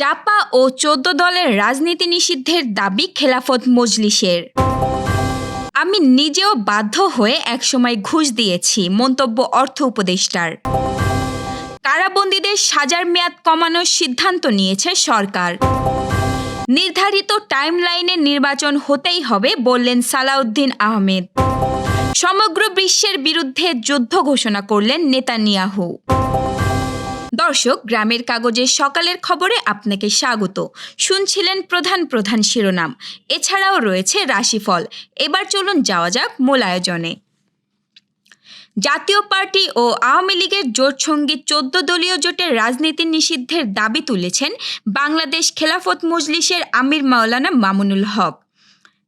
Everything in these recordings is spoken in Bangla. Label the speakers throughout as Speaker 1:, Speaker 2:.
Speaker 1: জাপা ও চোদ্দ দলের রাজনীতি নিষিদ্ধের দাবি খেলাফত মজলিসের। আমি নিজেও বাধ্য হয়ে একসময় ঘুষ দিয়েছি, মন্তব্য অর্থ উপদেষ্টার। কারাবন্দীদের সাজার মেয়াদ কমানোর সিদ্ধান্ত নিয়েছে সরকার। নির্ধারিত টাইমলাইনে নির্বাচন হতেই হবে, বললেন সালাউদ্দিন আহমেদ। সমগ্র বিশ্বের বিরুদ্ধে যুদ্ধ ঘোষণা করলেন নেতানিয়াহু। দর্শক, গ্রামের কাগজের সকালের খবরে আপনাকে স্বাগত। শুনছিলেন প্রধান প্রধান শিরোনাম। এছাড়াও রয়েছে রাশিফল। এবার চলুন যাওয়া যাক মূল আয়োজনে। জাতীয় পার্টি ও আওয়ামী লীগের জোট সঙ্গী চোদ্দ দলীয় জোটের রাজনীতি নিষিদ্ধের দাবি তুলেছেন বাংলাদেশ খেলাফত মজলিসের আমির মাওলানা মামুনুল হক।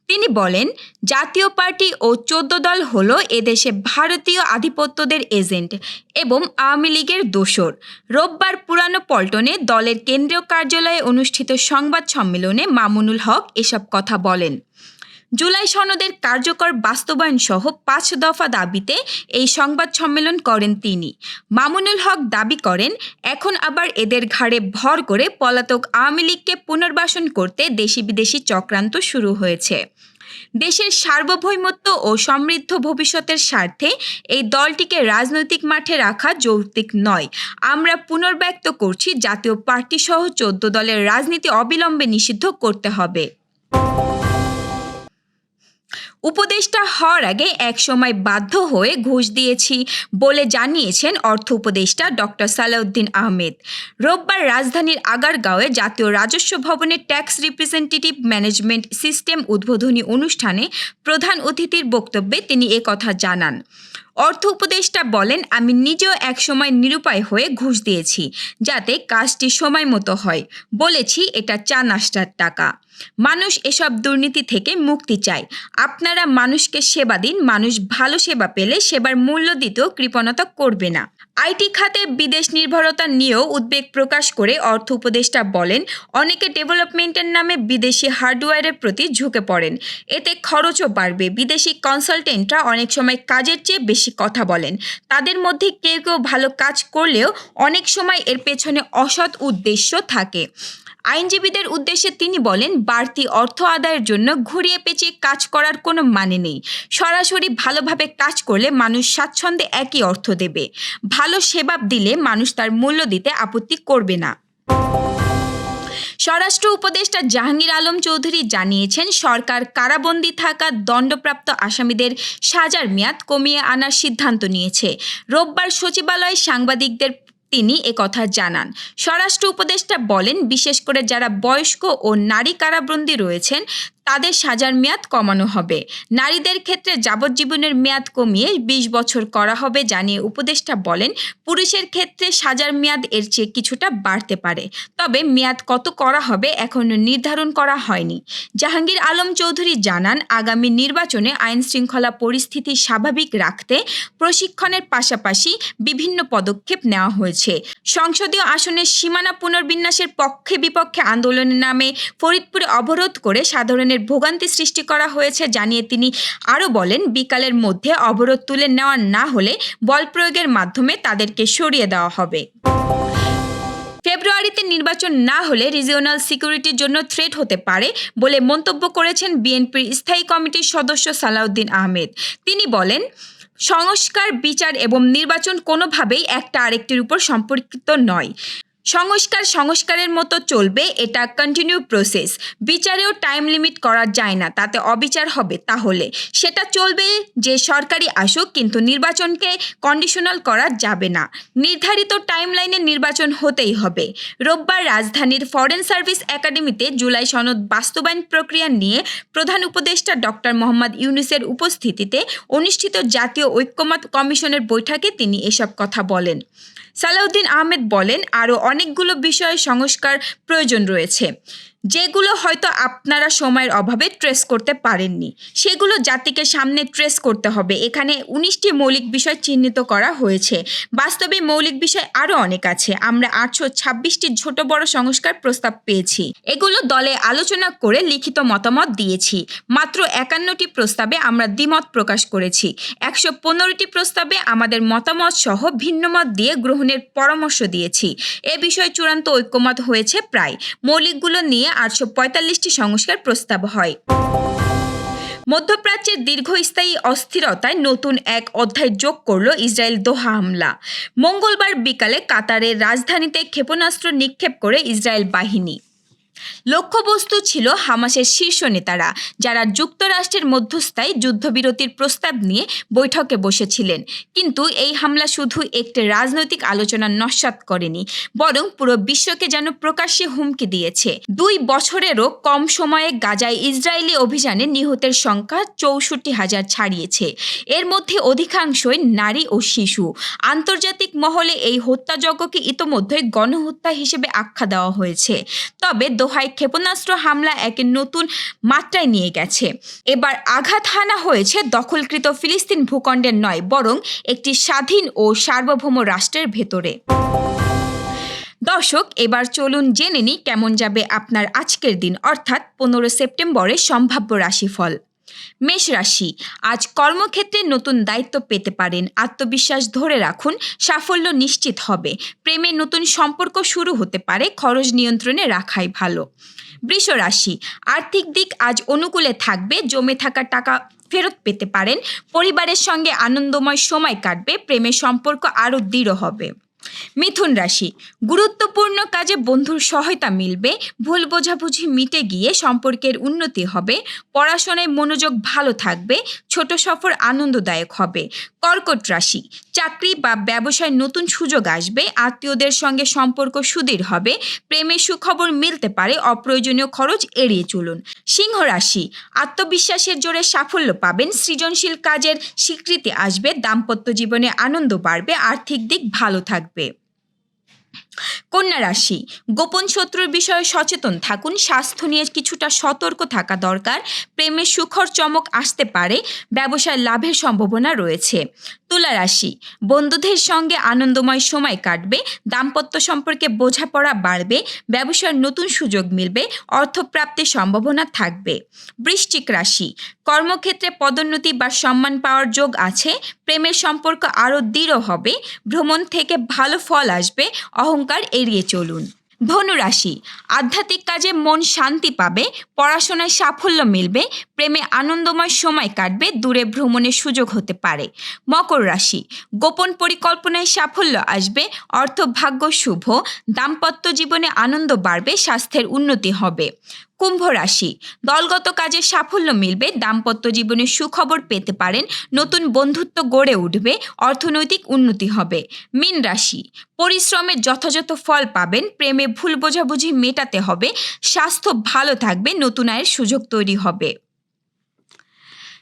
Speaker 1: তিনি বলেন, জাতীয় পার্টি ও চোদ্দ দল হল এদেশে ভারতীয় আধিপত্যদের এজেন্ট এবং আওয়ামী লীগের দোসর রোববার পুরানো পল্টনে দলের কেন্দ্রীয় কার্যালয়ে অনুষ্ঠিত সংবাদ সম্মেলনে মামুনুল হক এসব কথা বলেন। জুলাই সনদের কার্যকর বাস্তবায়ন সহ পাঁচ দফা দাবিতে এই সংবাদ সম্মেলন করেন তিনি। মামুনুল হক দাবি করেন, এখন আবার এদের ঘাড়ে ভর করে পলাতক আওয়ামী লীগকে পুনর্বাসন করতে দেশি বিদেশি চক্রান্ত শুরু হয়েছে। দেশের সার্বভৌমত্ব ও সমৃদ্ধ ভবিষ্যতের স্বার্থে এই দলটিকে রাজনৈতিক মাঠে রাখা যৌক্তিক নয়। আমরা পুনর্ব্যক্ত করছি জাতীয় পার্টি সহ চোদ্দ দলের রাজনীতি অবিলম্বে নিষিদ্ধ করতে হবে। উপদেষ্টা হওয়ার আগে একসময় বাধ্য হয়ে ঘুষ দিয়েছি বলে জানিয়েছেন অর্থ উপদেষ্টা ডক্টর সালাউদ্দিন আহমেদ। রোববার রাজধানীর আগারগাঁওয়ে জাতীয় রাজস্ব ভবনের ট্যাক্স রিপ্রেজেন্টেটিভ ম্যানেজমেন্ট সিস্টেম উদ্বোধনী অনুষ্ঠানে প্রধান অতিথির বক্তব্যে তিনি কথা জানান। অর্থ উপদেষ্টা বলেন, আমি নিজেও একসময় নিরুপায় হয়ে ঘুষ দিয়েছি, যাতে কাজটি সময় মতো হয়। বলেছি, এটা চা নাস্তার টাকা। মানুষ এসব দুর্নীতি থেকে মুক্তি চায়। আপনারা মানুষকে সেবা দিন, মানুষ ভালো সেবা পেলে সেবার মূল্য দিতেও কৃপণতা করবে না। আইটি খাতে বিদেশ নির্ভরতা নিয়েও উদ্বেগ প্রকাশ করে অর্থ উপদেষ্টা বলেন, অনেকে ডেভেলপমেন্টের নামে বিদেশি হার্ডওয়্যারের প্রতি ঝুঁকে পড়েন। এতে খরচও বাড়বে। বিদেশি কনসালটেন্টরা অনেক সময় কাজের চেয়ে বেশি কথা বলেন। তাদের মধ্যে কেউ কেউ ভালো কাজ করলেও অনেক সময় এর পেছনে অসৎ উদ্দেশ্য থাকে। আইনজীবীদের উদ্দেশ্যে তিনি বলেন, বাড়তি অর্থ আদায়ের জন্য ঘুরিয়ে পেঁচিয়ে কাজ করার কোনো মানে নেই। সরাসরি ভালোভাবে কাজ করলে মানুষ স্বাচ্ছন্দ্যে একই অর্থ দেবে। ভালো সেবা দিলে মানুষ তার মূল্য দিতে আপত্তি করবে না। স্বরাষ্ট্র উপদেষ্টা জাহাঙ্গীর আলম চৌধুরী জানিয়েছেন, সরকার কারাবন্দি থাকা দণ্ডপ্রাপ্ত আসামিদের সাজার মেয়াদ কমিয়ে আনার সিদ্ধান্ত নিয়েছে। রোববার সচিবালয়ে সাংবাদিকদের তিনি কথা জানান। স্বরাষ্ট্র উপদেষ্টা বলেন, বিশেষ করে যারা বয়স্ক ও নারী কারাবন্দী রয়েছেন তাদের সাজার মেয়াদ কমানো হবে। নারীদের ক্ষেত্রে যাবজ্জীবনের মেয়াদ কমিয়ে ২০ বছর করা হবে জানিয়ে উপদেষ্টা বলেন, পুরুষের ক্ষেত্রে সাজার মেয়াদ এর চেয়ে কিছুটা বাড়তে পারে। তবে মেয়াদ কত করা হবে এখনও নির্ধারণ করা হয়নি। জাহাঙ্গীর আলম চৌধুরী জানান, আগামী নির্বাচনে আইন শৃঙ্খলা পরিস্থিতি স্বাভাবিক রাখতে প্রশিক্ষণের পাশাপাশি বিভিন্ন পদক্ষেপ নেওয়া হয়েছে। সংসদীয় আসনের সীমানা পুনর্বিন্যাসের পক্ষে বিপক্ষে আন্দোলনের নামে ফরিদপুরে অবরোধ করে সাধারণ ধরনের ভোগান্তি সৃষ্টি করা হয়েছে জানিয়ে তিনি আরও বলেন, বিকালের মধ্যে অবরোধ তুলে নেওয়া না হলে বল প্রয়োগের মাধ্যমে তাদেরকে সরিয়ে দেওয়া হবে। ফেব্রুয়ারিতে নির্বাচন না হলে রিজিওনাল সিকিউরিটির জন্য থ্রেট হতে পারে বলে মন্তব্য করেছেন বিএনপির স্থায়ী কমিটির সদস্য সালাউদ্দিন আহমেদ। তিনি বলেন, সংস্কার, বিচার এবং নির্বাচন কোনোভাবেই একটা আরেকটির উপর সম্পর্কিত নয়। সংস্কার সংস্কারের মতো চলবে, এটা কন্টিনিউ প্রসেস বিচারেও টাইম লিমিট করা যায় না, তাতে অবিচার হবে তাহলে। সেটা চলবে যে সরকারি আসুক, কিন্তু নির্বাচনকে কন্ডিশনাল করা যাবে না। নির্ধারিত টাইমলাইনে নির্বাচন হতেই হবে। রোববার রাজধানীর ফরেন সার্ভিস একাডেমিতে জুলাই সনদ বাস্তবায়ন প্রক্রিয়া নিয়ে প্রধান উপদেষ্টা ডক্টর মোহাম্মদ ইউনুসের উপস্থিতিতে অনুষ্ঠিত জাতীয় ঐক্যমত কমিশনের বৈঠকে তিনি এসব কথা বলেন। সালাউদ্দিন আহমেদ বলেন, আরও অনেকগুলো বিষয়ে সংস্কার প্রয়োজন রয়েছে। যেগুলো হয়তো আপনারা সময়ের অভাবে ট্রেস করতে পারেননি। সেগুলো জাতিকে সামনে ট্রেস করতে হবে। এখানে উনিশটি মৌলিক বিষয় চিহ্নিত করা হয়েছে। বাস্তবে মৌলিক বিষয় আরও অনেক আছে। আমরা আটশো ছাব্বিশটি ছোট বড় সংস্কার প্রস্তাব পেয়েছি। এগুলো দলে আলোচনা করে লিখিত মতামত দিয়েছি। মাত্র একান্নটি প্রস্তাবে আমরা দ্বিমত প্রকাশ করেছি। একশো পনেরোটি প্রস্তাবে আমাদের মতামত সহ ভিন্নমত দিয়ে গ্রহণের পরামর্শ দিয়েছি। এ বিষয়ে চূড়ান্ত ঐক্যমত হয়েছে প্রায়। মৌলিকগুলো নিয়ে আটশো পঁয়তাল্লিশটি সংস্কার প্রস্তাব হয়। মধ্যপ্রাচ্যের দীর্ঘস্থায়ী অস্থিরতায় নতুন এক অধ্যায় যোগ করল ইসরায়েল দোহা হামলা। মঙ্গলবার বিকালে কাতারের রাজধানীতে ক্ষেপণাস্ত্র নিক্ষেপ করে ইসরায়েল বাহিনী। লক্ষ্যবস্তু ছিল হামাসের শীর্ষ নেতারা, যারা যুক্তরাষ্ট্রের মধ্যস্থায় যুদ্ধবিরতির প্রস্তাব নিয়ে বৈঠকে বসেছিলেন। কিন্তু এই হামলা শুধু একটি রাজনৈতিক আলোচনা নস্যাৎ করেনি, বরং পুরো বিশ্বকে যেন প্রকাশ্যে হুমকি দিয়েছে। দুই বছরেরও কম সময়ে গাজায় ইসরায়েলি অভিযানে নিহতের সংখ্যা চৌষট্টি হাজার ছাড়িয়েছে। এর মধ্যে অধিকাংশই নারী ও শিশু। আন্তর্জাতিক মহলে এই হত্যাযজ্ঞকে ইতোমধ্যেই গণহত্যা হিসেবে আখ্যা দেওয়া হয়েছে। তবে দোহায় ক্ষেপণাস্ত্র হামলা এক নতুন মাত্রায় নিয়ে গেছে। এবার আঘাত হানা হয়েছে দখলকৃত ফিলিস্তিন ভূখণ্ডের নয়, বরং একটি স্বাধীন ও সার্বভৌম রাষ্ট্রের ভেতরে। দর্শক, এবার চলুন জেনে নিই কেমন যাবে আপনার আজকের দিন, অর্থাৎ পনেরো সেপ্টেম্বরের সম্ভাব্য রাশিফল। মেষ রাশি, আজ কর্মক্ষেত্রে নতুন দায়িত্ব পেতে পারেন, আত্মবিশ্বাস ধরে রাখুন, সাফল্য নিশ্চিত হবে, প্রেমে নতুন সম্পর্ক শুরু হতে পারে, খরচ নিয়ন্ত্রণে রাখাই ভালো। বৃষ রাশি, আর্থিক দিক আজ অনুকূলে থাকবে, জমে থাকা টাকা ফেরত পেতে পারেন, পরিবারের সঙ্গে আনন্দময় সময় কাটবে প্রেমের সম্পর্ক আরও দৃঢ় হবে। মিথুন রাশি, গুরুত্বপূর্ণ কাজে বন্ধুর সহায়তা মিলবে, ভুল বোঝাবুঝি মিটে গিয়ে সম্পর্কের উন্নতি হবে, পড়াশোনায় মনোযোগ ভালো থাকবে, ছোট সফর আনন্দদায়ক হবে। কর্কট রাশি, চাকরি বা ব্যবসায় নতুন সুযোগ আসবে, আত্মীয়দের সঙ্গে সম্পর্ক সুদৃঢ় হবে, প্রেমের সুখবর মিলতে পারে, অপ্রয়োজনীয় খরচ এড়িয়ে চলুন। সিংহ রাশি, আত্মবিশ্বাসের জোরে সাফল্য পাবেন, সৃজনশীল কাজের স্বীকৃতি আসবে, দাম্পত্য জীবনে আনন্দ বাড়বে, আর্থিক দিক ভালো থাকবে। pay. কন্যা রাশি, গোপন শত্রুর বিষয়ে সচেতন থাকুন। স্বাস্থ্য নিয়ে কিছুটা সতর্ক থাকা দরকার। প্রেমের সুখর চমক আসতে পারে। ব্যবসায় লাভের সম্ভাবনা রয়েছে। তুলা রাশি, বন্ধুদের সঙ্গে আনন্দময় সময় কাটবে। দাম্পত্য সম্পর্কে বোঝাপড়া বাড়বে। ব্যবসার নতুন সুযোগ মিলবে। অর্থপ্রাপ্তির সম্ভাবনা থাকবে। বৃশ্চিক রাশি, কর্মক্ষেত্রে পদোন্নতি বা সম্মান পাওয়ার যোগ আছে। প্রেমের সম্পর্ক আরও দৃঢ় হবে। ভ্রমণ থেকে ভালো ফল আসবে। অহংকার এড়িয়ে চলুন। ধনুরাশি আধ্যাত্মিক কাজে মন শান্তি পাবে পড়াশোনায় সাফল্য মিলবে প্রেমে আনন্দময় সময় কাটবে, দূরে ভ্রমণের সুযোগ হতে পারে। মকর রাশি, গোপন পরিকল্পনায় সাফল্য আসবে, অর্থ ভাগ্য শুভ, দাম্পত্য জীবনে আনন্দ বাড়বে, স্বাস্থ্যের উন্নতি হবে। কুম্ভ রাশি, দলগত কাজে সাফল্য মিলবে, দাম্পত্য জীবনে সুখবর পেতে পারেন, নতুন বন্ধুত্ব গড়ে উঠবে, অর্থনৈতিক উন্নতি হবে। মীন রাশি, পরিশ্রমের যথাযথ ফল পাবেন, প্রেমে ভুল বোঝাবুঝি মেটাতে হবে, স্বাস্থ্য ভালো থাকবে, নতুন আয়ের সুযোগ তৈরি হবে।